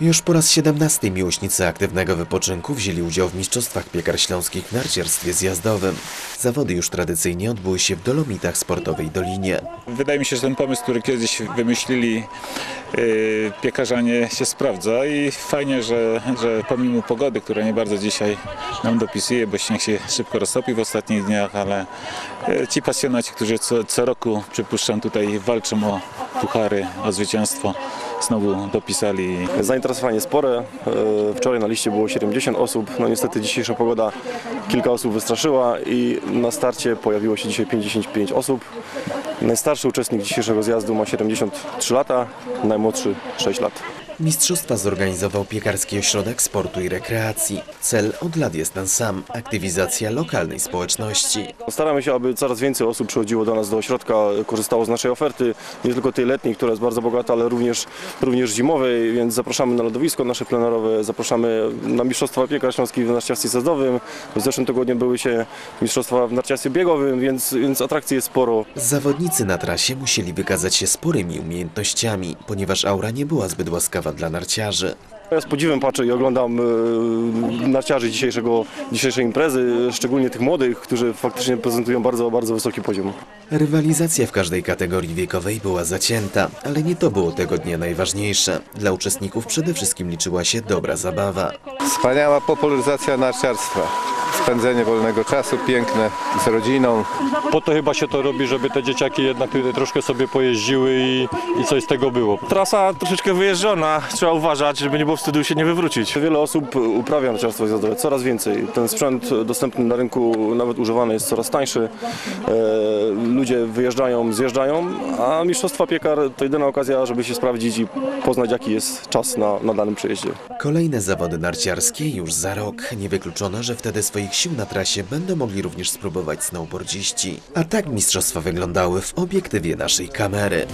Już po raz 17 miłośnicy aktywnego wypoczynku wzięli udział w Mistrzostwach Piekar Śląskich w narciarstwie zjazdowym. Zawody już tradycyjnie odbyły się w Dolomitach Sportowej Dolinie. Wydaje mi się, że ten pomysł, który kiedyś wymyślili yy, piekarzanie się sprawdza i fajnie, że, że pomimo pogody, która nie bardzo dzisiaj nam dopisuje, bo śnieg się szybko roztopi w ostatnich dniach, ale yy, ci pasjonaci, którzy co, co roku przypuszczam tutaj walczą o puchary, o zwycięstwo, znowu dopisali Zainteresowanie spore. E, Wczoraj na liście było 70 osób. No niestety dzisiejsza pogoda kilka osób wystraszyła i na starcie pojawiło się dzisiaj 55 osób. Najstarszy uczestnik dzisiejszego zjazdu ma 73 lata, najmłodszy 6 lat. Mistrzostwa zorganizował Piekarski Ośrodek Sportu i Rekreacji. Cel od lat jest ten sam – aktywizacja lokalnej społeczności. Staramy się, aby coraz więcej osób przychodziło do nas do ośrodka, korzystało z naszej oferty, nie tylko tej letniej, która jest bardzo bogata, ale również, również zimowej, więc zapraszamy na lodowisko nasze plenerowe, zapraszamy na Mistrzostwa Piekar Śląskich w narciarstwie sezdowym. W zeszłym tygodniu były się Mistrzostwa w narciarstwie biegowym, więc, więc atrakcji jest sporo. Zawodnicy na trasie musieli wykazać się sporymi umiejętnościami, ponieważ aura nie była zbyt łaskawa dla narciarzy. Ja z podziwem patrzę i oglądam e, narciarzy dzisiejszego, dzisiejszej imprezy, szczególnie tych młodych, którzy faktycznie prezentują bardzo, bardzo wysoki poziom. Rywalizacja w każdej kategorii wiekowej była zacięta, ale nie to było tego dnia najważniejsze. Dla uczestników przede wszystkim liczyła się dobra zabawa. Wspaniała popularyzacja narciarstwa. Spędzenie wolnego czasu piękne z rodziną. Po to chyba się to robi, żeby te dzieciaki jednak tutaj troszkę sobie pojeździły i, i coś z tego było. Trasa troszeczkę wyjeżdżona, trzeba uważać, żeby nie było wstydu się nie wywrócić. Wiele osób uprawia narciarstwo zjazdowe, coraz więcej. Ten sprzęt dostępny na rynku, nawet używany, jest coraz tańszy. E, ludzie wyjeżdżają, zjeżdżają, a Mistrzostwa Piekar to jedyna okazja, żeby się sprawdzić i poznać, jaki jest czas na, na danym przejeździe. Kolejne zawody narciarskie już za rok. Niewykluczone, że wtedy swoich sił na trasie będą mogli również spróbować snowboardziści. A tak mistrzostwa wyglądały w obiektywie naszej kamery.